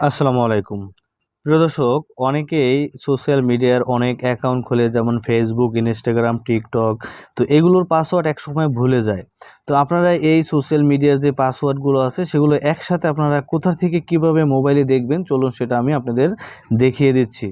আসসালামু আলাইকুম। প্রিয় দর্শক, অনেকেই সোশ্যাল মিডিয়ার অনেক অ্যাকাউন্ট খোলে, যেমন ফেসবুক ইনস্টাগ্রাম টিকটক তো এগুলোর পাসওয়ার্ড একসময় ভুলে যায়। তো আপনারা এই সোশ্যাল মিডিয়ার যে পাসওয়ার্ডগুলো আছে, সেগুলো একসাথে আপনারা কোথা থেকে কীভাবে মোবাইলে দেখবেন, চলুন সেটা আমি আপনাদের দেখিয়ে দিচ্ছি।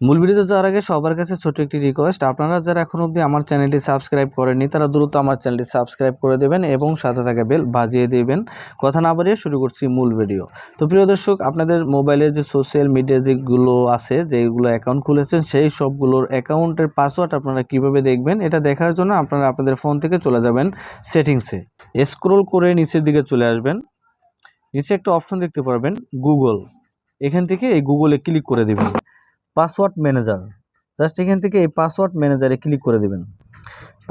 মূল ভিডিওতে যাওয়ার আগে সবার কাছে ছোট একটি রিকোয়েস্ট আপনারা যারা এখন অবধি আমার চ্যানেলটি সাবস্ক্রাইব করেননি, তারা দ্রুত আমার চ্যানেলটি সাবস্ক্রাইব করে দেবেন এবং সাথে থাকা বেল বাজিয়ে দেবেন। কথা না বাড়িয়ে শুরু করছি মূল ভিডিও তো প্রিয় দর্শক, আপনাদের মোবাইলের যে সোশ্যাল মিডিয়া যেগুলো আছে, যেগুলো অ্যাকাউন্ট খুলেছেন, সেই সবগুলোর অ্যাকাউন্টের পাসওয়ার্ড আপনারা কীভাবে দেখবেন, এটা দেখার জন্য আপনারা আপনাদের ফোন থেকে চলে যাবেন সেটিংসে স্ক্রোল করে নিচের দিকে চলে আসবেন। নিচে একটা অপশন দেখতে পারবেন গুগল এখান থেকে এই গুগলে ক্লিক করে দিবেন। Password manager. জাস্ট এখান থেকে এই পাসওয়ার্ড ম্যানেজারে ক্লিক করে দিবেন।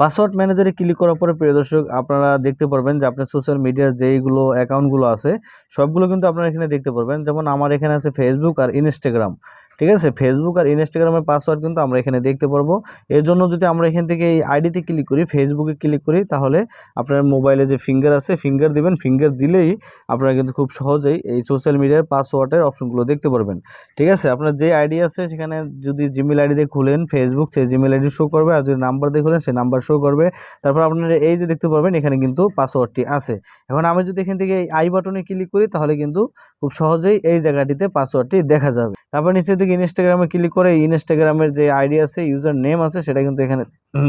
পাসওয়ার্ড ম্যানেজারে ক্লিক করার পরে, প্রিয় দর্শক, আপনারা দেখতে পারবেন যে আপনার সোশ্যাল মিডিয়ার যেইগুলো অ্যাকাউন্টগুলো আছে, সবগুলো কিন্তু আপনারা এখানে দেখতে পারবেন। যেমন আমার এখানে আছে ফেসবুক আর ইনস্টাগ্রাম ঠিক আছে? ফেসবুক আর ইনস্টাগ্রামের পাসওয়ার্ড কিন্তু আমরা এখানে দেখতে পারব। এর জন্য যদি আমরা এখান থেকে এই আইডিতে ক্লিক করি ফেসবুকে ক্লিক করি, তাহলে আপনার মোবাইলে যে ফিঙ্গার আছে ফিঙ্গার দিবেন। ফিঙ্গার দিলেই আপনারা কিন্তু খুব সহজেই এই সোশ্যাল মিডিয়ার পাসওয়ার্ডের অপশনগুলো দেখতে পারবেন, ঠিক আছে? আপনার যে আইডি আছে, সেখানে যদি জিমেল আইডি দিয়ে খুলেন ফেসবুক সেই জিমেল আইডি শো করবে। আর যদি নাম্বার দিয়ে খুলেন, সেই নাম্বার শো করবে। তারপর আপনারা এই যে দেখতে পারবেন, এখানে কিন্তু পাসওয়ার্ডটি আছে। এখন আমি যদি এখান থেকে আই বাটনে ক্লিক করি, তাহলে কিন্তু খুব সহজেই এই জায়গাটিতে পাসওয়ার্ডটি দেখা যাবে। তারপর নিচে দিকে ইনস্টাগ্রামে ক্লিক করে ইনস্টাগ্রামের যে আইডি আছে ইউজার নেম আছে, সেটা কিন্তু এখানে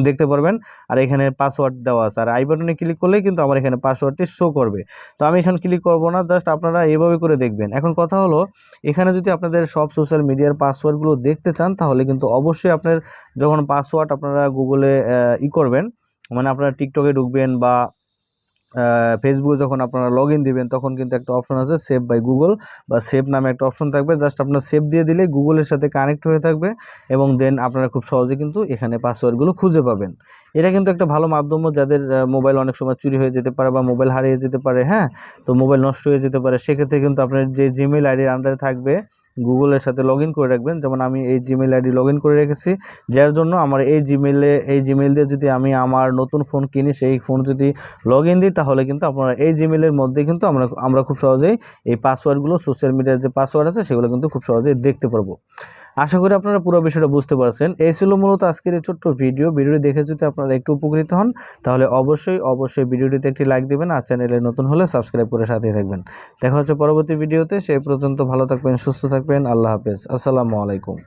দেখতে পারবেন। আর এখানে পাসওয়ার্ড দেওয়া আছে। আর আই বাটনে ক্লিক করলেই কিন্তু আমার এখানে পাসওয়ার্ডটি শো করবে। তো আমি এখানে ক্লিক করব না জাস্ট আপনারা এইভাবে করে দেখবেন। এখন কথা হলো, এখানে যদি আপনাদের সব সোশ্যাল মিডিয়ার পাসওয়ার্ডগুলো দেখতে চান, তাহলে কিন্তু অবশ্যই আপনার যখন পাসওয়ার্ড আপনারা গুগলে ই করবেন মানে আপনারা টিকটকে ঢুকবেন বা ফেসবুকে যখন আপনারা লগ ইন দিবেন, তখন কিন্তু একটা অপশন আছে সেভ বাই গুগল বা সেভ নামে একটা অপশন থাকবে। জাস্ট আপনার সেভ দিয়ে দিলে গুগলের সাথে কানেক্ট হয়ে থাকবে এবং দেন আপনারা খুব সহজে কিন্তু এখানে পাসওয়ার্ডগুলো খুঁজে পাবেন। এটা কিন্তু একটা ভালো মাধ্যম, যাদের মোবাইল অনেক সময় চুরি হয়ে যেতে পারে বা মোবাইল হারিয়ে যেতে পারে হ্যাঁ? তো মোবাইল নষ্ট হয়ে যেতে পারে। সেক্ষেত্রে কিন্তু আপনার যে জিমেল আইডির আন্ডারে থাকবে গুগলের সাথে লগ করে রাখবেন। যেমন আমি এই জিমেল আইডি লগ করে রেখেছি। যার জন্য আমার এই জিমেলে এই জিমেল দিয়ে যদি আমি আমার নতুন ফোন কিনি, সেই ফোন যদি লগ ইন দিই, তাহলে কিন্তু আপনারা এই জিমেলের মধ্যে কিন্তু আমরা আমরা খুব সহজেই এই পাসওয়ার্ডগুলো সোশ্যাল মিডিয়ার যে পাসওয়ার্ড আছে, সেগুলো কিন্তু খুব সহজেই দেখতে পারব। আশা করি আপনারা পুরো বিষয়টা বুঝতে পারছেন। এই ছিল মূলত আজকের এই ছোট্ট ভিডিও। ভিডিওটি দেখে যদি আপনারা একটু উপকৃত হন, তাহলে অবশ্যই অবশ্যই ভিডিওটিতে একটি লাইক দেবেন আর চ্যানেলে নতুন হলে সাবস্ক্রাইব করে সাথেই থাকবেন। দেখা হচ্ছে পরবর্তী ভিডিওতে। সেই পর্যন্ত ভালো থাকবেন, সুস্থ থাকবেন। আল্লাহ হাফেজ। আসসালামু আলাইকুম।